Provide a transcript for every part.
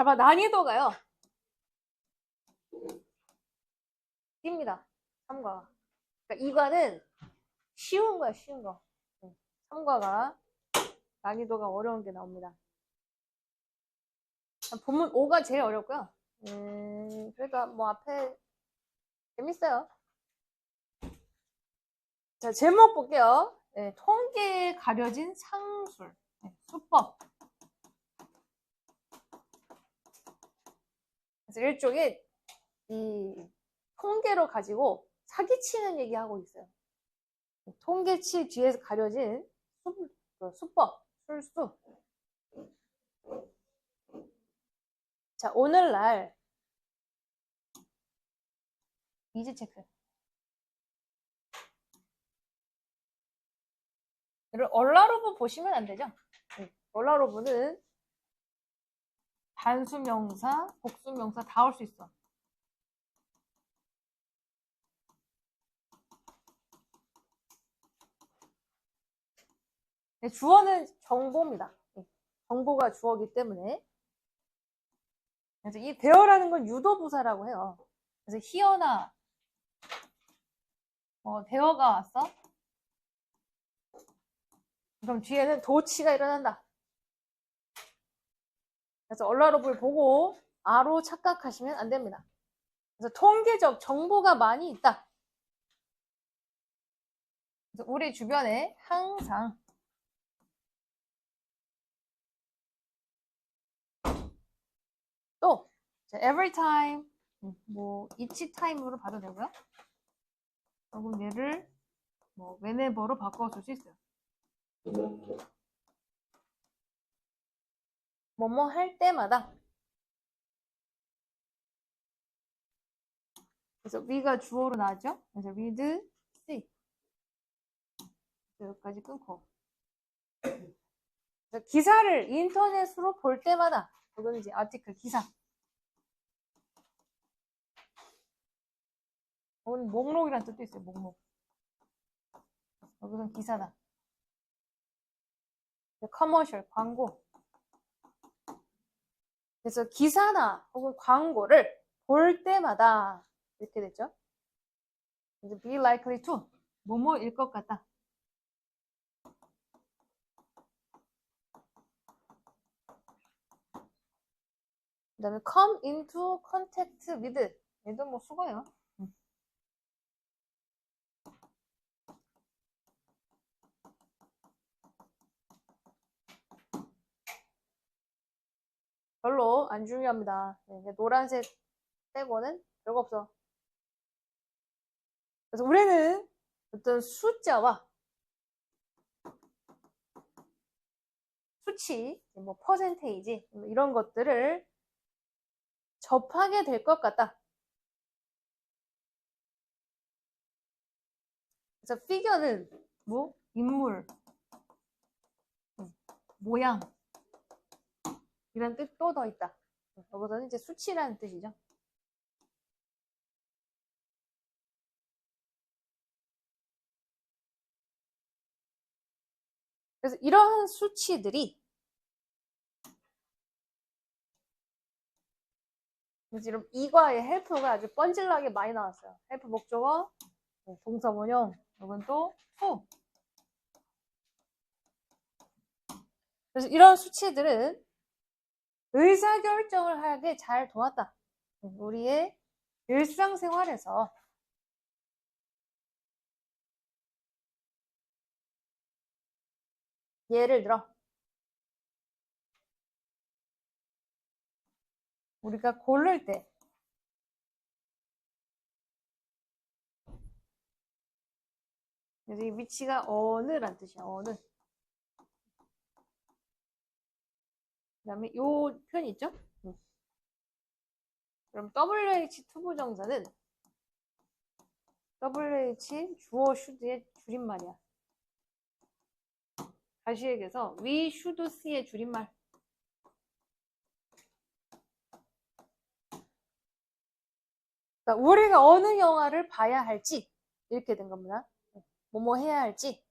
봐봐, 난이도가요. 깁니다. 3과. 그러니까 이과는 쉬운 거야, 쉬운 거. 3과가 난이도가 어려운 게 나옵니다. 본문 5가 제일 어렵고요. 음, 그러니까 뭐 앞에 재밌어요. 자, 제목 볼게요. 네, 통계에 가려진 상술. 네, 수법. 그래서 일종의 이 통계로 가지고 사기치는 얘기하고 있어요. 통계치 뒤에서 가려진 수, 그 수법, 술수. 자, 오늘날 이지 체크. 이런 얼라로브 보시면 안 되죠? 네, 얼라로브는 단수명사, 복수명사 다 올 수 있어. 네, 주어는 정보입니다. 네, 정보가 주어기 때문에. 그래서 이 대어라는 건 유도부사라고 해요. 그래서 히어나 뭐 대어가 왔어? 그럼 뒤에는 도치가 일어난다. 그래서 얼라로브를 보고 아로 착각하시면 안 됩니다. 그래서 통계적 정보가 많이 있다. 그래서 우리 주변에 항상 또 자, every time 음, 뭐 each time으로 봐도 되고요. 그리고 얘를 뭐 whenever로 바꿔줄 수 있어요. 뭐뭐 할 때마다 그래서 we가 주어로 나왔죠? 그래서 with see. 여기까지 끊고. 기사를 인터넷으로 볼 때마다 그건 이제 아티클 기사. 오늘 목록이란 뜻도 있어요 목록. 여기서는 기사다. 커머셜 광고 그래서 기사나 혹은 광고를 볼 때마다 이렇게. 그래서 be likely to 뭐뭐일 것 같다. 그 다음에 come into contact with 얘도 뭐 수거예요. 별로 안 중요합니다. 네, 노란색 빼고는 별거 없어. 그래서 우리는 어떤 숫자와 수치, 뭐 퍼센테이지 이런 것들을 접하게 될 것 같다. 그래서 피겨는 뭐 인물, 음, 모양 이런 뜻도 더 있다. 여기서는 이제 수치라는 뜻이죠. 그래서 이러한 수치들이 지금 이과의 헬프가 아주 뻔질나게 많이 나왔어요. 헬프 목적어, 네, 동사 원형, 이건 또 후. 그래서 이런 수치들은 의사결정을 하게 잘 도왔다. 우리의 일상생활에서 예를 들어 우리가 고를 때이 위치가 어느란 뜻이야 어느 그 다음에 요 표현 있죠? 음. 그럼 WH 투부 정사는 WH 주어 should의 줄임말이야. 다시 얘기해서 we should see의 줄임말. 그러니까 우리가 어느 영화를 봐야 할지 이렇게 된 겁니다. 뭐뭐 해야 할지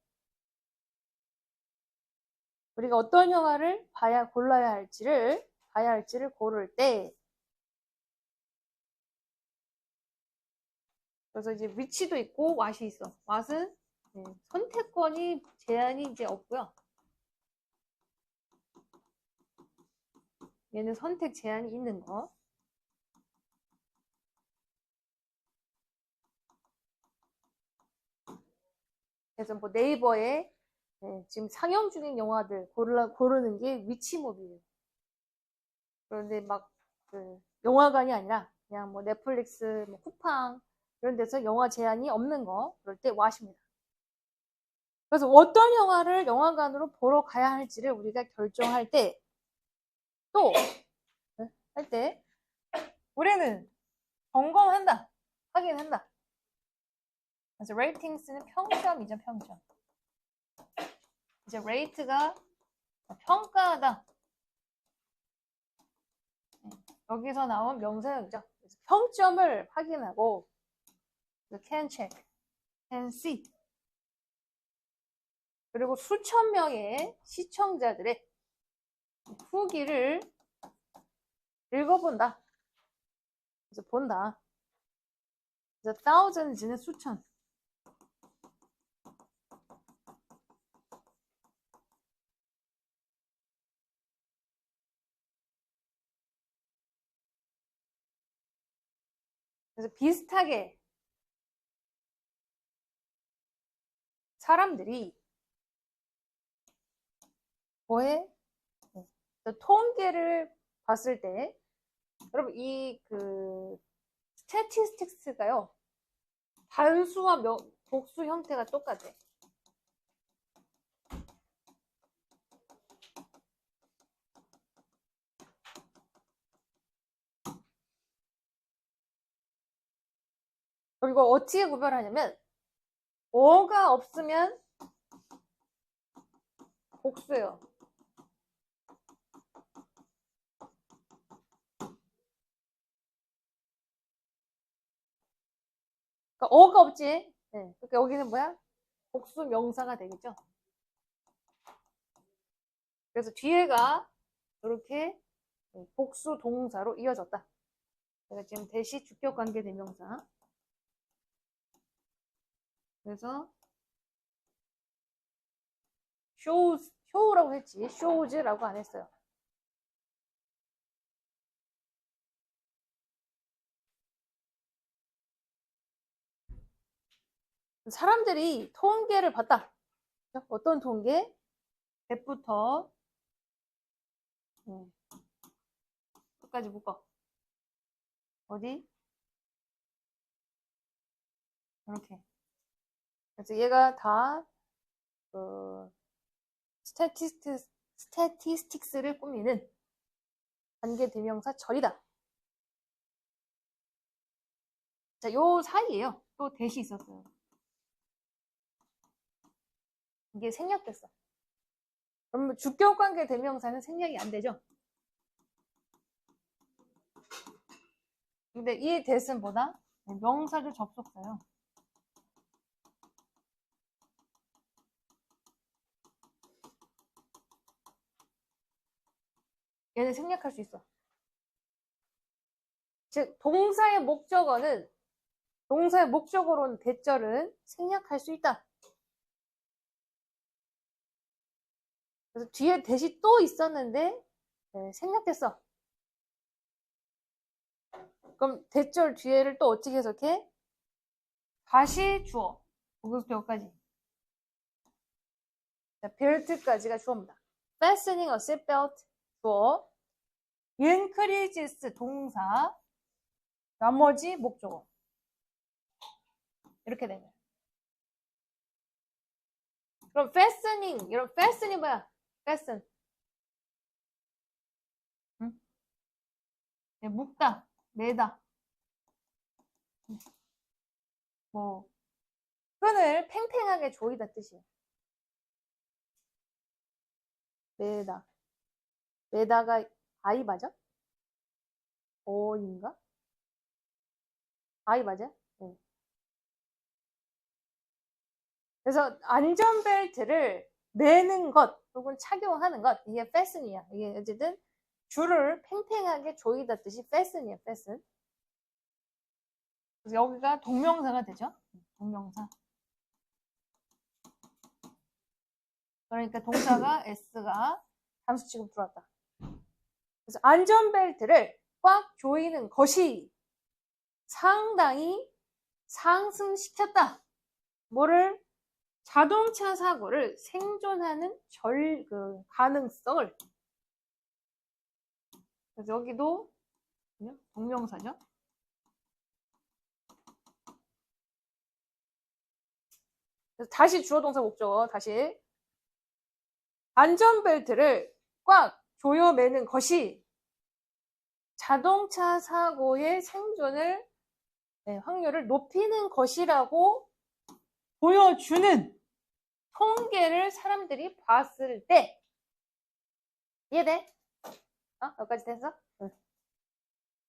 우리가 어떤 영화를 봐야 골라야 할지를 가야 할지를 고를 때 그래서 이제 위치도 있고 왓이 있어. 왓은 네, 선택권이 제한이 이제 없고요. 얘는 선택 제한이 있는 거. 그래서 뭐 네이버에 네, 지금 상영 중인 영화들 고르, 고르는 게 위치몹이에요. 그런데 막 그 영화관이 아니라 그냥 뭐 넷플릭스, 뭐 쿠팡 이런 데서 영화 제한이 없는 거 그럴 때 왓입니다. 그래서 어떤 영화를 영화관으로 보러 가야 할지를 우리가 결정할 때 또 할 때 우리는 점검한다, 확인한다. 그래서 레이팅스는 평점이죠, 평점. 이제 레이트가 평가하다. 네, 여기서 나온 명사형이죠. 평점을 확인하고 can check, can see. 그리고 수천 명의 시청자들의 후기를 읽어본다. 그래서 본다. 그래서 thousands는 수천. 그래서 비슷하게 사람들이 뭐해? 네. 통계를 봤을 때 여러분 이 그 스태티스틱스가요 단수와 명, 복수 형태가 똑같아. 그리고 어떻게 구별하냐면 어가 없으면 복수예요. 그러니까 어가 없지. 네. 그러니까 여기는 뭐야? 복수 명사가 되겠죠. 그래서 뒤에가 이렇게 복수 동사로 이어졌다. 제가 지금 대시 주격 관계 대명사. 그래서 shows, show라고 했지 shows라고 안 했어요. 사람들이 통계를 봤다. 어떤 통계? 100부터 네. 끝까지 묶어. 어디? 이렇게. 그래서 얘가 다 그, 스태티스틱, 스태티스틱스를 꾸미는 관계 대명사 절이다. 자, 요 사이에요. 또 대시 있었어요. 이게 생략됐어. 그러면 주격 관계 대명사는 생략이 안 되죠? 근데 이 대은 보다 명사를 접속사요. 얘는 생략할 수 있어. 즉 동사의 목적어는 동사의 목적어로는 대절은 생략할 수 있다. 그래서 뒤에 대시 또 있었는데 네, 생략됐어. 그럼 대절 뒤에를 또 어떻게 해석해? 다시 주어. 보급표까지. 벨트까지가 주어입니다. fastening a seatbelt 주어. Increases 동사. 나머지 목적어. 이렇게 되면. 그럼 fastening, 이런 fastening 뭐야? fasten. 응? 네, 묶다, 매다. 뭐, 끈을 팽팽하게 조이다 뜻이에요. 매다. 매다가 아이 맞아? 어인가? 아이 맞아? 네. 그래서 안전벨트를 매는 것 혹은 착용하는 것 이게 패슨이야. 이게 어쨌든 줄을 팽팽하게 조이다 뜻이 fasten이에요, fasten. 그래서 여기가 동명사가 되죠. 동명사. 그러니까 동사가 s가 단수 취급 들어왔다. 그래서 안전벨트를 꽉 조이는 것이 상당히 상승시켰다. 뭐를 자동차 사고를 생존하는 절, 그, 가능성을. 그래서 여기도 동명사죠. 다시 주어 동사 목적어 다시 안전벨트를 꽉 조여매는 것이 자동차 사고의 생존을 네, 확률을 높이는 것이라고 보여주는 통계를 사람들이 봤을 때 이해돼? 어? 여기까지 됐어? 응.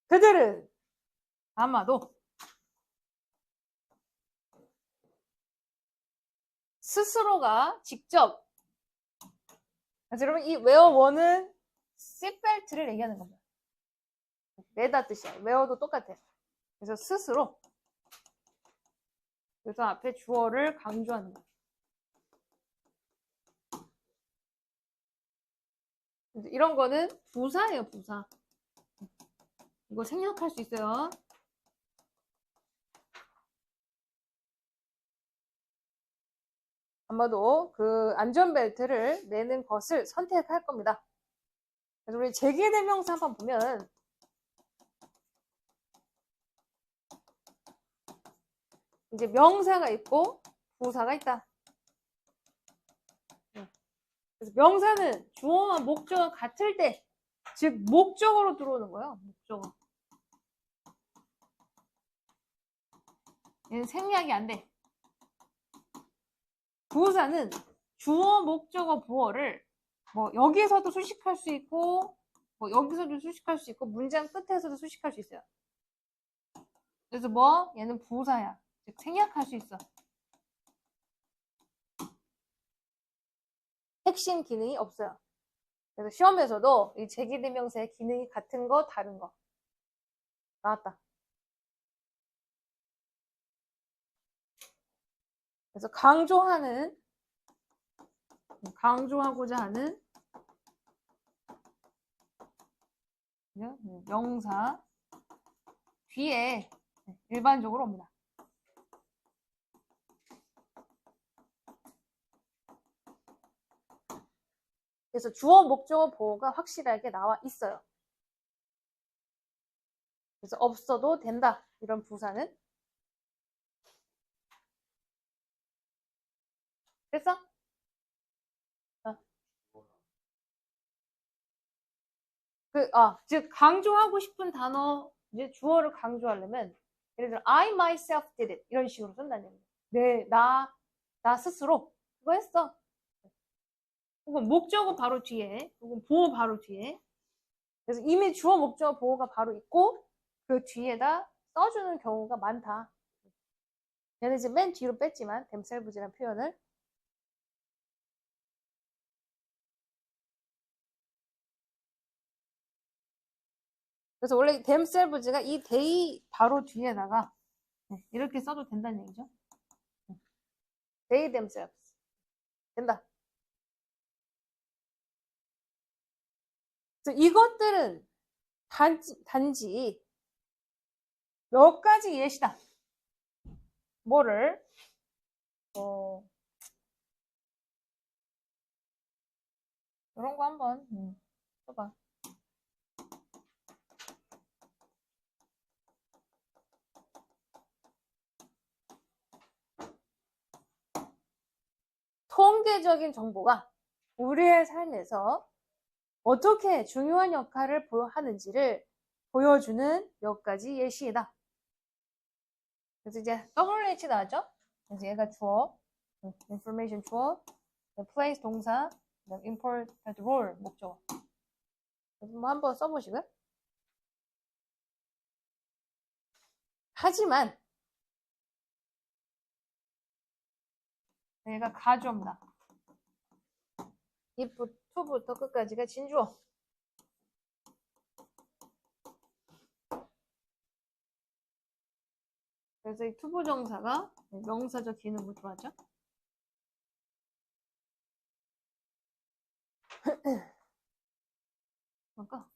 그들은 아마도 스스로가 직접 그래서 여러분 이 웨어원은 씨벨트를 얘기하는 겁니다. 매다 뜻이야. 웨어도 똑같아. 그래서 스스로 그래서 앞에 주어를 강조하는 거야. 이런 거는 부사예요, 부사. 이거 생략할 수 있어요. 아마도 그 안전벨트를 매는 것을 선택할 겁니다. 그래서 우리 제기대명사 한번 보면 이제 명사가 있고 부사가 있다. 그래서 명사는 주어와 목적어 같을 때, 즉 목적어로 들어오는 거예요. 목적어. 얘는 생략이 안 돼. 부사는 주어, 목적어, 부어를 뭐 여기에서도 수식할 수 있고 뭐 여기서도 수식할 수 있고 문장 끝에서도 수식할 수 있어요. 그래서 뭐 얘는 부사야. 즉 생략할 수 있어. 핵심 기능이 없어요. 그래서 시험에서도 이 제기대명사의 기능이 같은 거, 다른 거 나왔다. 그래서 강조하는 강조하고자 하는 명사 뒤에 일반적으로 옵니다. 그래서 주어, 목적어, 보호가 확실하게 나와 있어요. 그래서 없어도 된다. 이런 부사는. 됐어? 어. 그, 아, 즉, 강조하고 싶은 단어, 이제 주어를 강조하려면, 예를 들어, I myself did it. 이런 식으로 쓴다는 얘기예요. 네, 나, 나 스스로 그거 했어. 혹은 목적어 바로 뒤에, 혹은 보호 바로 뒤에. 그래서 이미 주어, 목적어, 보호가 바로 있고, 그 뒤에다 써주는 경우가 많다. 얘는 이제 맨 뒤로 뺐지만, 댐셀브지라는 표현을. 그래서 원래 댐셀브즈가 이 데이 바로 뒤에다가 이렇게 써도 된다는 얘기죠. 데이 댐셀브즈. 된다. 그래서 이것들은 단지, 단지 몇 가지 예시다. 뭐를 어, 이런 거 한번 음, 써봐. 통계적인 정보가 우리의 삶에서 어떻게 중요한 역할을 하는지를 보여주는 몇 가지 예시이다. 그래서 이제 WH 나왔죠? 그래서 얘가 주어, information 주어, place 동사, important role. 그래서 뭐 한번 써보시고요. 하지만 얘가 가주어입니다. 입부터 끝까지가 진주어. 그래서 이 투부정사가 명사적 기능을 좋아하죠. 뭔가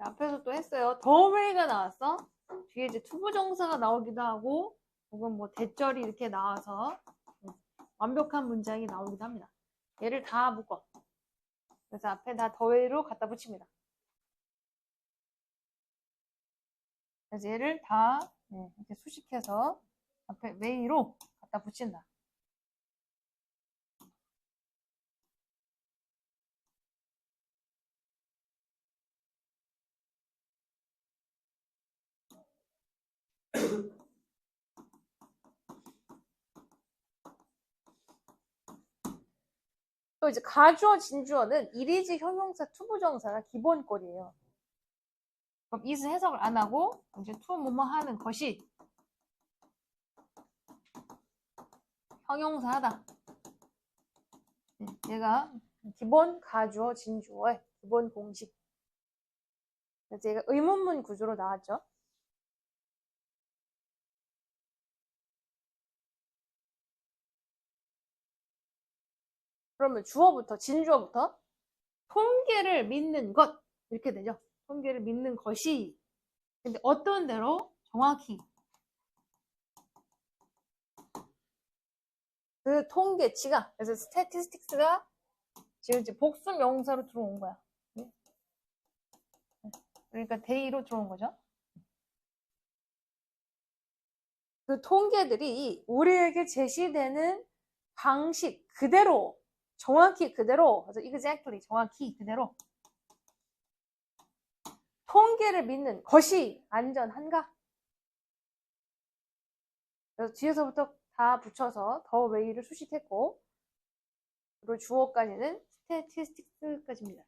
앞에서 또 했어요. 더웨이가 나왔어. 뒤에 이제 투부정사가 나오기도 하고, 혹은 뭐 대절이 이렇게 나와서 음, 완벽한 문장이 나오기도 합니다. 얘를 다 묶어. 그래서 앞에 다 더웨이로 갖다 붙입니다. 그래서 얘를 다 네, 이렇게 수식해서 앞에 웨이로 갖다 붙인다. 또 이제 가주어, 진주어는 일이지 형용사, 투부정사가 기본꼴이에요. 그럼 is 해석을 안 하고 이제 to 뭐뭐 하는 것이 형용사하다. 네, 얘가 기본 가주어, 진주어의 기본 공식. 그래서 얘가 의문문 구조로 나왔죠. 그러면 주어부터 진주어부터 통계를 믿는 것 이렇게 되죠. 통계를 믿는 것이 근데 어떤 대로 정확히 그 통계치가 그래서 스태티스틱스가 지금 이제 복수 명사로 들어온 거야. 네? 그러니까 데이로 들어온 거죠. 그 통계들이 우리에게 제시되는 방식 그대로 정확히 그대로, 그래서 exactly 정확히 그대로 통계를 믿는 것이 안전한가? 그래서 뒤에서부터 다 붙여서 더 웨이를 수식했고 그리고 주어까지는 스태티스틱스까지입니다.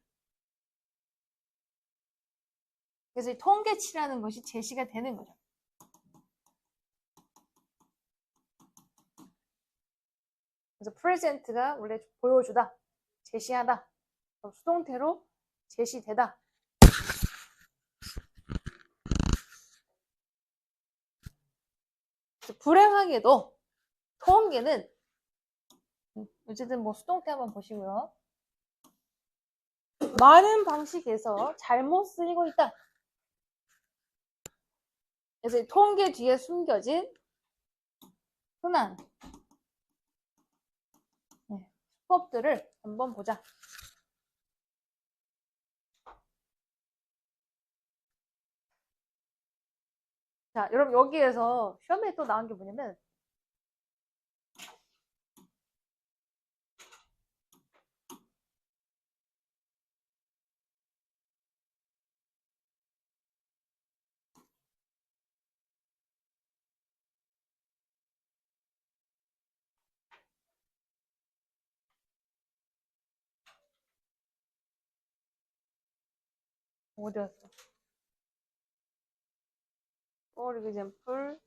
그래서 이 통계치라는 것이 제시가 되는 거죠. 그래서 present가 원래 보여주다, 제시하다, 수동태로 제시되다. 불행하게도 통계는 음, 어쨌든 뭐 수동태 한번 보시고요. 많은 방식에서 잘못 쓰이고 있다. 그래서 통계 뒤에 숨겨진 흔한 수법들을 한번 보자. 자, 여러분 여기에서 시험에 또 나온 게 뭐냐면 어디였어? For example,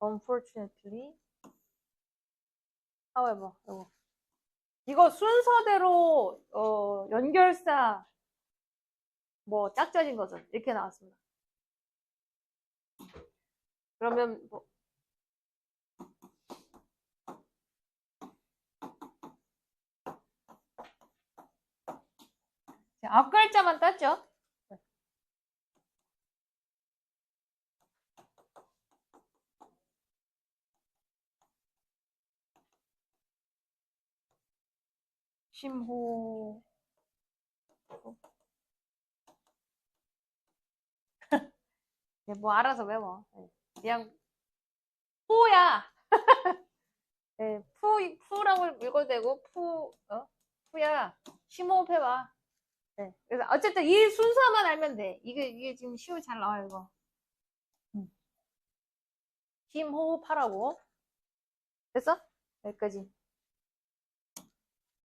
unfortunately, however, 이거. 이거 순서대로 어, 연결사 뭐 짝짜진 것은 이렇게 나왔습니다. 그러면 뭐 자, 앞 글자만 땄죠? 심호. 네, 뭐 알아서 외워. 네, 그냥 푸야. 네, 푸, 푸라고 읽어도 되고 푸, 어? 푸야. 심호흡 해봐. 네, 그래서 어쨌든 이 순서만 알면 돼. 이게 이게 지금 시우 잘 나와요 이거. 음. 심호흡하라고. 됐어? 여기까지